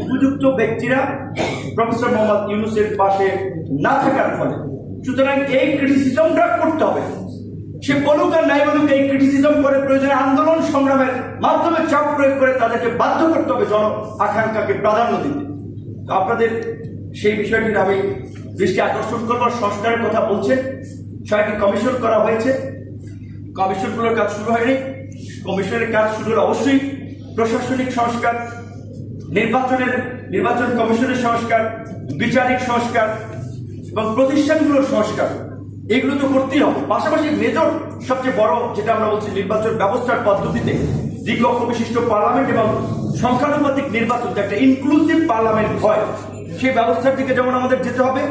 উপযুক্ত ব্যক্তিরা প্রফেসর মোহাম্মদ ইউনুসের পাশে না থাকার ফলে। সুতরাং এই ক্রিটিসিজমটা করতে হবে। সে বলুক আর নাই বলুক, এই ক্রিটিসিজম করে প্রয়োজনে আন্দোলন সংগ্রামের মাধ্যমে চাপ প্রয়োগ করে তাদেরকে বাধ্য করতে হবে জন আকাঙ্ক্ষাকে প্রাধান্য দিতে। আপনাদের সেই বিষয়টির আমি দৃষ্টি আকর্ষণ করবার সংস্কারের কথা বলছে, ছয়টি কমিশন করা হয়েছে। কমিশনগুলোর কাজ শুরু হয়নি। কমিশনের কাজ শুরু হলে অবশ্যই প্রশাসনিক সংস্কার নির্বাচনের, নির্বাচন কমিশনের সংস্কার, বিচারিক সংস্কার এবং প্রতিষ্ঠানগুলোর সংস্কার, এগুলো তো করতেই হবে। পাশাপাশি মেজর সবচেয়ে বড় যেটা আমরা বলছি নির্বাচন ব্যবস্থার পদ্ধতিতে দ্বিকক্ষ বিশিষ্ট পার্লামেন্ট এবং সংখ্যানুপাতিক নির্বাচন একটা ইনক্লুসিভ পার্লামেন্ট হয়। সেই ব্যবস্থার দিকে যেমন আমাদের যেতে হবে,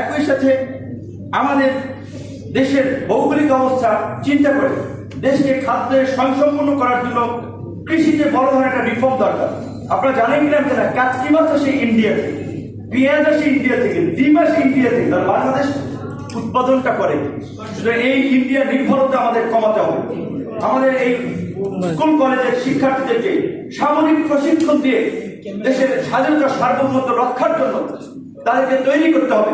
একই সাথে আমাদের দেশের ভৌগোলিক অবস্থা চিন্তা করে, দেশকে খাদ্যে স্বয়ংসম্পন্ন করার জন্য কৃষিতে বড় ধরনের একটা রিফর্ম দরকার। আপনারা জানেন কিনা যে না। কাচকি মাছ আসে ইন্ডিয়া থেকে। পেঁয়াজ আসে ইন্ডিয়া থেকে ডিম আসে ইন্ডিয়া থেকে। তাহলে বাংলাদেশ উৎপাদনটা করে। সুতরাং এই ইন্ডিয়া নির্ভরতা আমাদের কমাতে হবে। আমাদের এই স্কুল, কলেজের শিক্ষার্থীদেরকে সামরিক প্রশিক্ষণ দিয়ে দেশের স্বাধীনতা সার্বভৌমত্ব রক্ষার জন্য তাদেরকে তৈরি করতে হবে।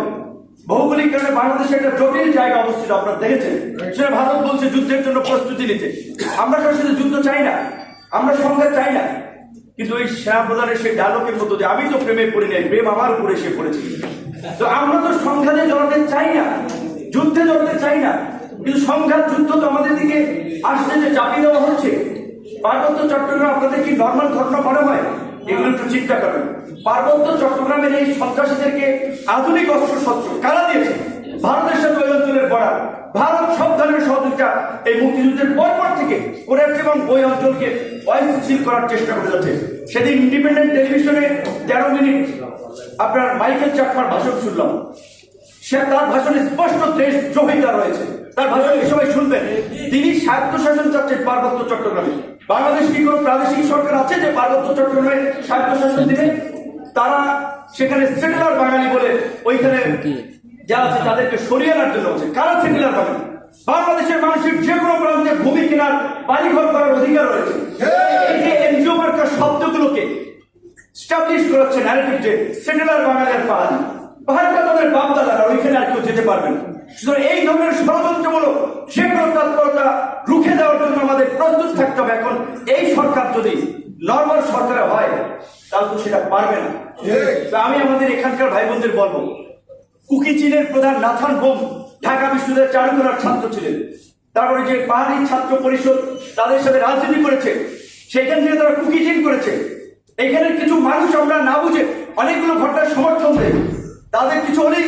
ভৌগোলিক কারণে বাংলাদেশে একটা জটিল জায়গা অবস্থিত, আপনারা দেখেছেন। সেটা ভারত বলছে যুদ্ধের জন্য প্রস্তুতি নিতে। আমরা সাথে যুদ্ধ চাই না। আমরা সংঘাত চাই না। কিন্তু ওই সেনা প্রধানের সেই ডায়লগের মতো যে আমি তো প্রেমে পড়ি নাই, প্রেম আমার উপরে এসে পড়েছে। তো আমরা তো সংঘাতে জড়াতে চাই না, যুদ্ধে জড়াতে চাই না, কিন্তু সংঘাত, যুদ্ধ তো আমাদের দিকে আসতে যে চাপিয়ে দেওয়া হচ্ছে। পার্বত্য চট্টগ্রাম, আপনাদের কি নর্মাল ঘটনা মনে হয়? এগুলো একটু চিন্তা করবেন পার্বত্য চট্টগ্রামের এই সন্ত্রাসীদেরকে আধুনিক অস্ত্র শস্ত্র কারা দিয়েছে? ভারতের সাথে ওই অঞ্চলের বড়া ভারত সব ধরনের সহযোগিতা এই মুক্তিযুদ্ধের পর পর থেকে করে যাচ্ছে এবং ওই অঞ্চলকে অস্থিতিশীল করার চেষ্টা করে যাচ্ছে। সেদিন ইন্ডিপেন্ডেন্ট টেলিভিশনে তেরো মিনিট আপনার মাইকেল চাকমার ভাষণ শুনলাম। সে তার ভাষণে স্পষ্ট দেশ দ্রোহিতা রয়েছে। তার ভাষণ সবাই শুনবেন। তিনি স্বায়ত্তশাসন চাচ্ছেন পার্বত্য চট্টগ্রামে। বাংলাদেশ কি কোনো প্রাদেশিক সরকার আছে যে পার্বত্য চট্টগ্রামে স্বায়ত্তশাসন দিবে? তারা সেখানে সেটেলার বাঙালি বলে ওইখানে যারা আছে তাদেরকে সরিয়ে আনার জন্য হচ্ছে কারা বাঙালি বাংলাদেশের মানুষের যে কোনো প্রান্তে ভূমি কেনার বাড়িঘর করার অধিকার রয়েছে। এই যে এনজিও মার্কার শব্দগুলোকে স্টাবলিশ করাচ্ছে ন্যারেটিভ যে সেটেলার বাঙালির পাহাড়ি পাহাড়টা তাদের বাপ দাদারা ওইখানে আর কেউ যেতে পারবে না। সুতরাং এই ধরনের ষড়যন্ত্রমূলক যে কোনো তৎপরতা রুখে দেওয়ার জন্য আমাদের প্রস্তুত থাকতে হবে এখন। এই সরকার যদি নর্মাল সরকারে হয় তাহলে তো সেটা পারবে না। আমি আমাদের এখানকার ভাই বোনদের বলব কুকি চীনের প্রধান নাথান হোম ঢাকা বিশ্ববিদ্যালয়ের চারুকলার ছাত্র ছিলেন। তারপরে যে পাহাড়ি ছাত্র পরিষদ তাদের সাথে রাজনীতি করেছে সেখান থেকে তারা কুকি চীন করেছে। এখানে কিছু মানুষ আমরা না বুঝে অনেকগুলো ঘটনার সমর্থন দেয়। তাদের কিছু অনেক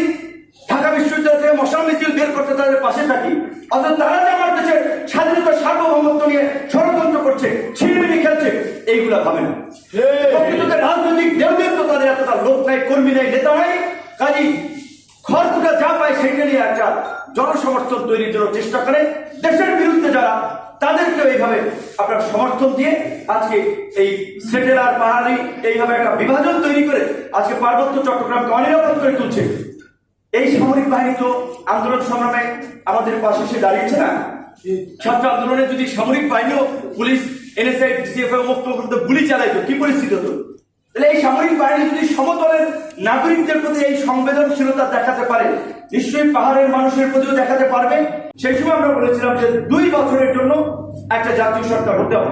ঢাকা বিশ্ববিদ্যালয় থেকে মশাল মিছিল বের করতে তাদের পাশে থাকি। অথচ তারা যে আমার দেশের স্বাধীনতা সার্বভৌমত্ব নিয়ে ষড়যন্ত্র করছে ছিড়মিড়ি খেলছে এইগুলা ভাবে না। রাজনৈতিক দেওদের তো তাদের এতটা লোক নাই কর্মী নাই নেতা নাই। কাজী খড়কুটা যা পায় সেটা নিয়ে একটা জনসমর্থন তৈরির জন্য চেষ্টা করে। দেশের বিরুদ্ধে যারা, তাদেরকেও এইভাবে আপনার সমর্থন দিয়ে আজকে এই সেটেলার পাহাড়ি এইভাবে একটা বিভাজন তৈরি করে আজকে পার্বত্য চট্টগ্রামকে অনিরাপদ করে তুলছে। এই সামরিক বাহিনী তো আন্দোলন সংগ্রামে আমাদের পাশে এসে দাঁড়িয়েছে না? ছাত্র আন্দোলনে যদি সামরিক বাহিনীও পুলিশ এনএসআই ডিসিএফ মুক্ত গুলি চালাইতো, কি পরিস্থিতি হতো? তাহলে এই সামরিক বাহিনী যদি সমতলের নাগরিকদের প্রতি এই সংবেদনশীলতা দেখাতে পারে, নিশ্চয়ই পাহাড়ের মানুষের প্রতিও দেখাতে পারবে। সেই সময় আমরা বলেছিলাম যে দুই বছরের জন্য একটা জাতীয় সরকার হতে হবে।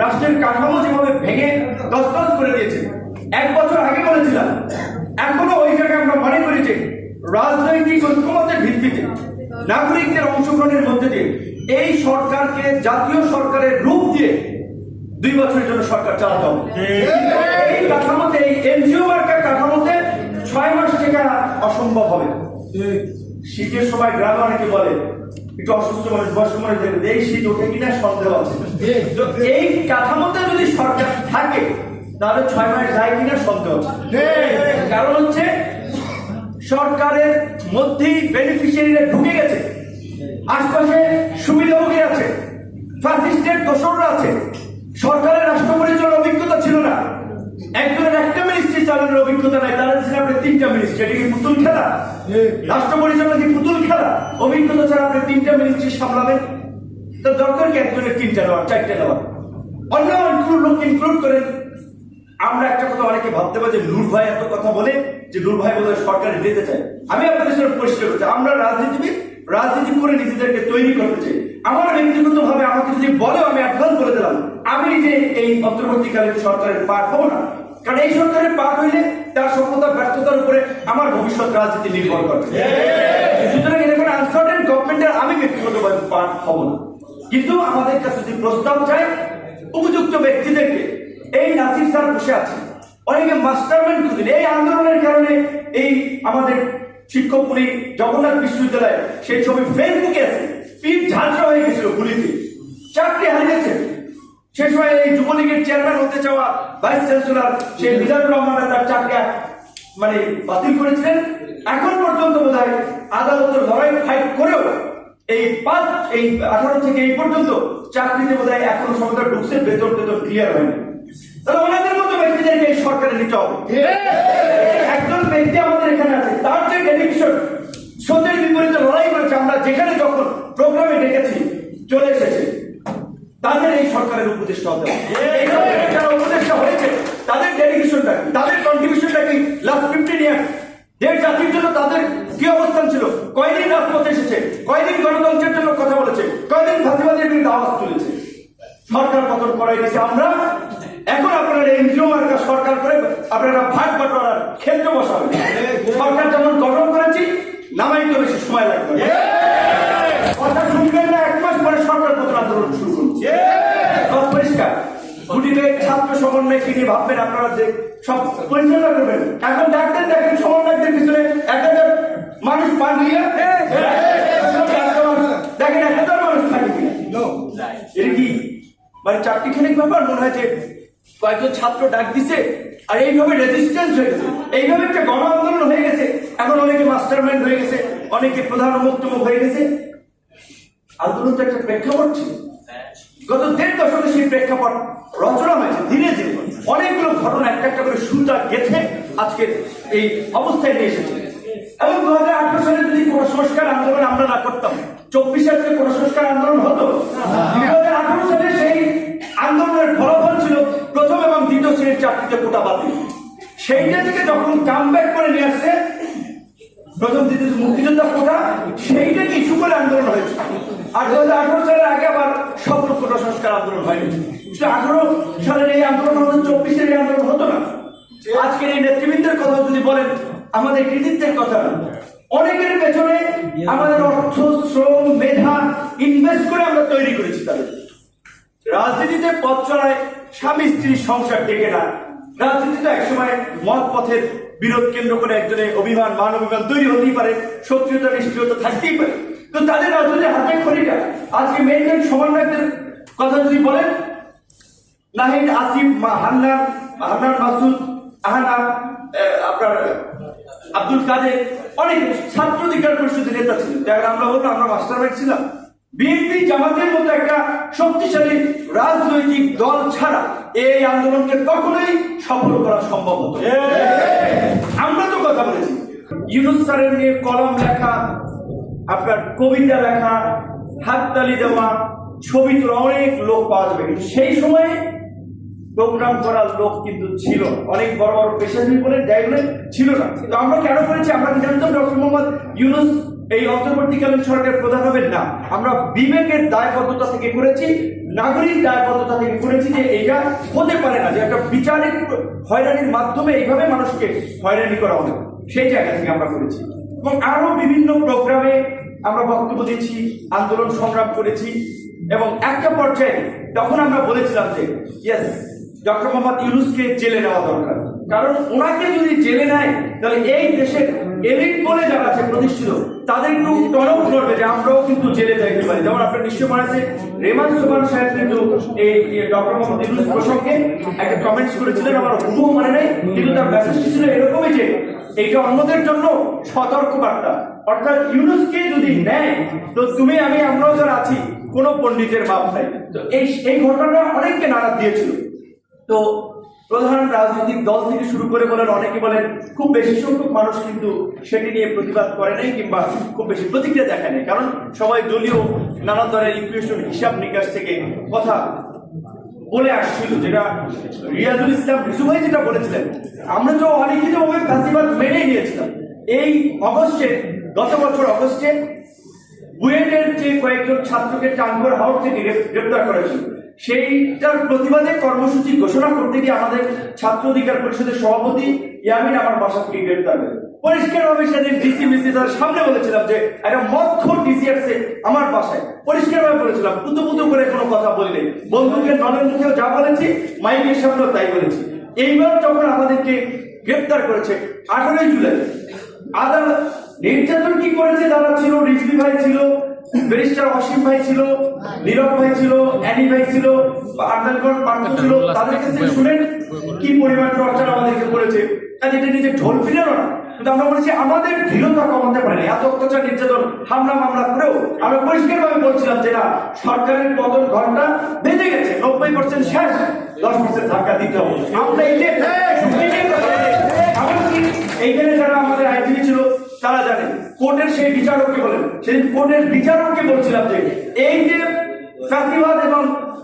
রাষ্ট্রের কাঠামো যেভাবে ভেঙে তসতস করে দিয়েছে, এক বছর আগে বলেছিলাম। এখনও ওই জায়গায় আমরা মনে করি যে রাজনৈতিক ঐক্যমতের ভিত্তিতে, নাগরিকদের অংশগ্রহণের মধ্যে দিয়ে এই সরকারকে জাতীয় সরকারের রূপ দিয়ে দুই বছরের জন্য সরকার চালাতে হবে। এই কাঠামোতে এই এনজিও মার্কার কাঠামোতে ছয় মাস টেকা অসম্ভব হবে। শীতের সময় গ্রামে অনেকে বলে একটু অসুস্থ মানুষ বয়স্ক মানুষ দেখবে এই শীত ওঠে কিনা সন্দেহ আছে। এই কাঠামোতে যদি সরকার থাকে তাহলে ছয় মাস যায় কিনা সন্দেহ আছে। কারণ হচ্ছে সরকারের মধ্যেই বেনিফিশিয়ারিরা ঢুকে গেছে। আশপাশে সুবিধাভোগী আছে। ফ্যাসিস্টের দোসররা আছে। সরকারের রাষ্ট্র পরিচালনার অভিজ্ঞতা ছিল না। একজনের একটা মিনিস্ট্রি চালানোর অভিজ্ঞতা নাই তারা ছিল আপনি তিনটা মিনিস্ট্রি এটা কি পুতুল খেলা? রাষ্ট্র পরিচালনা কি পুতুল খেলা? অভিজ্ঞতা ছাড়া আপনি তিনটা মিনিস্ট্রি সামলাবেন? তো দরকার কি একজনের তিনটা নেওয়ার চারটে নেওয়ার অন্য ইনক্লুড লোক ইনক্লুড করেন। আমরা একটা কথা অনেকে ভাবতে পারি যে নূর ভাই এত কথা বলে যে নূর ভাই বোধহয় সরকারে যেতে চায়। আমি আপনাদের সাথে পরিষ্কার করতে আমরা রাজনীতিবিদ রাজনীতি করে নিজেদেরকে তৈরি করতে চাই। আমার ব্যক্তিগত ভাবে আমাকে যদি বলে আমি অ্যাডভান্স করে দিলাম, আমি নিজে এই অন্তর্বর্তীকালীন সরকারের পাঠ হব না। কারণ এই সরকারের পাঠ হইলে তার সফলতা ব্যর্থতার উপরে আমার ভবিষ্যৎ রাজনীতি নির্ভর করে সুতরাং এরকম আনসার্টেন গভর্নমেন্টের আমি ব্যক্তিগতভাবে পাঠ হব না। কিন্তু আমাদের কাছে যদি প্রস্তাব চাই উপযুক্ত ব্যক্তিদেরকে, এই নাসির স্যার বসে আছে অনেকে মাস্টারমাইন্ড খুঁজেন এই আন্দোলনের কারণে এই আমাদের শিক্ষকপুরী জগন্নাথ বিশ্ববিদ্যালয়ে সেই ছবি ফেসবুকে আছে। পিঠ ঝাঁঝরা হয়ে গেছিল গুলিতে চাকরি হারিয়েছে। সে সময় এই যুবলীগের চেয়ারম্যান হতে চাওয়া ভাইস চ্যান্সেলর সেই মিজানুর রহমান তার চাকরি মানে বাতিল করেছিলেন। এখন পর্যন্ত বোধ হয় আদালতের লড়াই ফাইট করেও এই পাঁচ, এই আঠারো থেকে এই পর্যন্ত চাকরিতে বোধ হয় এখনও সময় ঢুকছে, বেতন বেতন ক্লিয়ার হয়নি। তাহলে ওনাদের মতো ব্যক্তিদেরকে এই সরকারে নিতে হবে। একজন ব্যক্তি আমাদের এখানে আছে, তার যে ডেডিকেশন সত্যের বিপরীতে লড়াই করেছে, আমরা যেখানে যখন প্রোগ্রামে ডেকেছি চলে এসেছে তাদের এই সরকারের উপদেষ্টা হতে হবে। যারা উপদেষ্টা হয়েছে। তাদের ডেডিকেশনটা তাদের কন্ট্রিবিউশনটা কি? লাস্ট ফিফটিন ইয়ার দেড় জাতির জন্য তাদের কি অবস্থান ছিল? কয়দিন রাজপথে এসেছে? কয়দিন গণতন্ত্রের জন্য কথা বলেছে? কয়দিন ফাঁসিবাদের বিরুদ্ধে আওয়াজ তুলেছে? সরকার পতন করাই দিয়েছে আমরা। এখন আপনারা এনজিও মার্কা সরকার করে আপনারা ভাগ বাটোয়ারার ক্ষেত্র বসাবেন। সরকার যেমন গঠন করেছি নামাইতে বেশি সময় লাগবে। কথা শুনবেন না এক মাস পরে সরকার পতন আন্দোলন শুরু করছে গুটিতে ছাত্র সমন্বয় কি নিয়ে ভাববেন আপনারা যে সব পরিচালনা করবেন? এখন ডাক্তার দেখেন সমন্বয়কদের পিছনে এক হাজার মানুষ পান নিয়ে দেখেন এক হাজার মানুষ থাকে এটা কি? মানে চারটি খানিক ব্যাপার মনে হয় যে কয়েকজন ছাত্র ডাক দিছে আর এইভাবে রেজিস্ট্যান্স হয়ে গেছে। এইভাবে একটা গণ আন্দোলন হয়ে গেছে। এখন অনেকে মাস্টার হয়ে গেছে অনেকে প্রধান মুক্তম হয়ে গেছে। আন্দোলন তো একটা প্রেক্ষাপট ছিল। গত দেড় দশকে সেই প্রেক্ষাপট রচনা হয়েছে, ধীরে ধীরে অনেকগুলো ঘটনা, একটা একটা করে সুতা গেথে আজকে এই অবস্থায় নিয়ে এসেছে। এবং দু হাজার আঠারো সালে যদি কোনো সংস্কার আন্দোলন আমরা না করতাম, চব্বিশ সালে কোনো সংস্কার আন্দোলন হতো? দু হাজার আঠারো সালে সেই আন্দোলনের ফলাফল ছিল প্রথম এবং দ্বিতীয় শ্রেণির চাকরিতে কোটা বাতিল। সেইটা থেকে যখন কাম করে নিয়ে আসছে, প্রথম দ্বিতীয় মুক্তিযোদ্ধা কোটা সেইটাকে ইস্যু করে আন্দোলন হয়েছে। আর দু হাজার আঠারো সালের আগে আবার সংস্কার আন্দোলন হয়নি। আঠারো সালের এই আন্দোলন হতো চব্বিশের এই আন্দোলন হতো না। আজকের এই নেতৃবৃন্দের কথা যদি বলেন, আমাদের কৃতিত্বের কথা অনেকের পেছনে আমাদের অর্থ, শ্রম, মেধা ইনভেস্ট করে আমরা তৈরি করেছি তাদের। রাজনীতিতে পথ চলায় স্বামী স্ত্রীর সংসার টেকে না। রাজনীতিতে একসময় মত পথের বিরোধ কেন্দ্র করে একজনের অভিমান, মান অভিমান তৈরি হতেই পারে সক্রিয়তা নিষ্ক্রিয়তা থাকতেই পারে। তো তাদের রাজনীতি হাতে খড়িটা। আজকে মেন মেন সমন্বয়কদের কথা যদি বলেন নাহিদ আসিফ হান্নান হান্নান মাসুদ আহানা আহ, আপনার আব্দুল কাদের অনেক ছাত্র অধিকার পরিষদের নেতা ছিলেন। যারা আমরা বলব আমরা মাস্টার মাইন্ড ছিলাম। বিএনপি জামাতের মতো একটা শক্তিশালী রাজনৈতিক দল ছাড়া এই আন্দোলনকে কখনোই সফল করা সম্ভব হতো আমরা তো কথা বলেছি। ইউনুস স্যারের নিয়ে কলম লেখা আপনার কবিতা লেখা হাততালি দেওয়া ছবি তোলা অনেক লোক পাওয়া যাবে, কিন্তু সেই সময়ে প্রোগ্রাম করার লোক কিন্তু ছিল। অনেক বড় বড় পেশাজীবী বলে বলে ছিল না। কিন্তু আমরা কেন করেছি? আমরা জানতাম ডক্টর মোহাম্মদ ইউনুস এই অন্তর্বর্তীকালীন সরকার প্রধান হবেন না। আমরা বিবেকের দায়বদ্ধতা থেকে করেছি, নাগরিক দায়বদ্ধতা থেকে করেছি যে এটা হতে পারে না, যে একটা বিচারের হয়রানির মাধ্যমে এইভাবে মানুষকে হয়রানি করা হবে। সেই জায়গা থেকে আমরা করেছি। এবং আরও বিভিন্ন প্রোগ্রামে আমরা বক্তব্য দিচ্ছি, আন্দোলন সংগ্রাম করেছি। এবং একটা পর্যায়ে তখন আমরা বলেছিলাম যে ইয়েস ডক্টর মোহাম্মদ ইউনুসকে জেলে নেওয়া দরকার। কারণ ওনাকে যদি জেলে নেয়, তাহলে এই দেশের এলিট বলে যারা আছে প্রতিষ্ঠিত, তাদের একটু টনক করবে যে আমরাও কিন্তু জেলে যাইতে পারি। যেমন আপনার নিশ্চয় মনে আছে রেমান সোমান সাহেব কিন্তু এই ডক্টর মোহাম্মদ ইউনুস প্রসঙ্গে একটা কমেন্টস করেছিলেন, আমার হুবহু মনে নেই, কিন্তু তার মেসেজটি ছিল এরকমই যে এইটা অন্যদের জন্য সতর্ক বার্তা অর্থাৎ ইউনুসকে যদি নেয়, তো তুমি আমি, আমরাও যারা আছি, কোন পণ্ডিতের মাপ নাই। তো এই এই ঘটনাটা অনেককে নাড়া দিয়েছিল। তো প্রধান রাজনৈতিক দল থেকে শুরু করে বলেন, অনেকে বলেন, খুব বেশি সংখ্যক মানুষ কিন্তু সেটি নিয়ে প্রতিবাদ করে নাই কিংবা খুব বেশি প্রতিক্রিয়া দেখায় নাই। কারণ সবাই দলীয় নানা ধরনের ইকুয়েশন, হিসাব নিকাশ থেকে কথা বলে আসছিল, যেটা রিয়াজুল ইসলাম রিজু ভাই যেটা বলেছিলেন, আমরা তো অলিখিতভাবে ফাঁসিবাদ মেনে নিয়েছিলাম। এই অগস্টে, গত বছর অগস্টে, বুয়েটের যে কয়েকজন ছাত্রকে টাঙ্গর হাউস থেকে গ্রেপ্তার করেছিল, সেইটার প্রতিবাদে কর্মসূচি ঘোষণা করতে গিয়ে আমাদের ছাত্র অধিকার পরিষদের সভাপতি ইয়ামিন আমার বাসা থেকে গ্রেপ্তার করে পরিষ্কার ভাবে সেদিন ডিসি মিসি তার সামনে বলেছিলাম যে একটা আমার বাসায় পরিষ্কার ভাবে বলেছিলাম পুতু পুতু করে কোনো কথা বললে বন্ধুকে নলের মুখেও যা বলেছি মাইকের সামনেও তাই বলেছি। এইবার যখন আমাদেরকে গ্রেপ্তার করেছে আঠারোই জুলাই আদালত নির্যাতন কি করেছে তারা ছিল রিজভি ভাই ছিল ব্যারিস্টার অসীম ভাই ছিল নীরব ভাই ছিল অ্যানি ভাই ছিল আন্ডারগ্রাউন্ড পার্থ ছিল তাদের কাছ শুনেন কি পরিমাণ টর্চার আমাদেরকে করেছে। কাজে এটা নিজে ঢোল ফিরানো না আমরা বলেছি, আমাদের দৃঢ়তা কমাতে পারেনি। এত অত্যাচার, নির্যাতন, হামলা, মামলা করেও পরিষ্কার ভাবে বলছিলাম যে সরকারের পতন ঘণ্টা বেঁধে গেছে। নব্বই পার্সেন্ট শেষ, দশ পার্সেন্ট ধাক্কা দিতে হবে। আমরা এই যে এইখানে যারা আমাদের আইনজীবী ছিল, তারা জানে কোর্টের সেই বিচারককে বলেন, সেদিন কোর্টের বিচারককে বলছিলাম যে, এই যে ফাঁসিবাদ এবং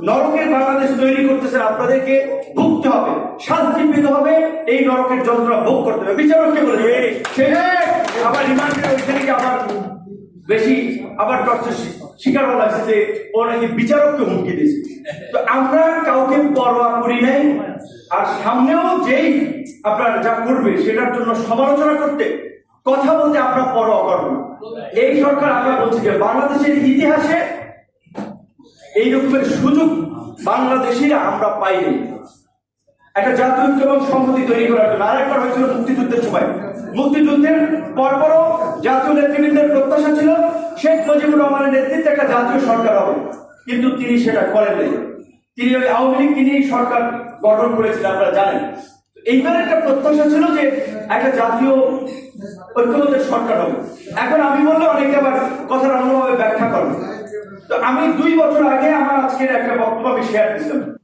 নরকের বাংলাদেশ তৈরি করতেছেন আপনাদেরকে ভুগতে হবে শাস্তি পেতে হবে, এই নরকের যন্ত্রণা ভোগ করতে হবে। বিচারককে বলে আবার রিমান্ডে ওইখানে আবার বেশি আবার টর্চার শিকার লাগছে যে ও নাকি বিচারককে হুমকি দিয়েছে। তো আমরা কাউকে পরোয়া করি নাই, আর সামনেও যেই আপনার যা করবে সেটার জন্য সমালোচনা করতে, কথা বলতে আমরা পরোয়া করব এই সরকার আমরা বলছি যে বাংলাদেশের ইতিহাসে এই রকমের সুযোগ বাংলাদেশিরা আমরা পাইনি একটা জাতীয় এবং সংহতি তৈরি করার জন্য আরেকবার হয়েছিল মুক্তিযুদ্ধের সময়। মুক্তিযুদ্ধের পরপরও জাতীয় নেতৃবৃন্দের প্রত্যাশা ছিল, শেখ মুজিবুর রহমানের নেতৃত্বে একটা জাতীয় সরকার হবে। কিন্তু তিনি সেটা করেন নাই তিনি ওই আওয়ামী লীগ তিনি সরকার গঠন করেছিলেন, আপনারা জানেন। এইবার একটা প্রত্যাশা ছিল যে একটা জাতীয় ঐক্যবদ্ধের সরকার হবে। এখন আমি বললে অনেকে আবার কথাটা অন্যভাবে ব্যাখ্যা করবে। তো আমি দুই বছর আগে আমার আজকের একটা বক্তব্য আমি শেয়ার দিয়েছিলাম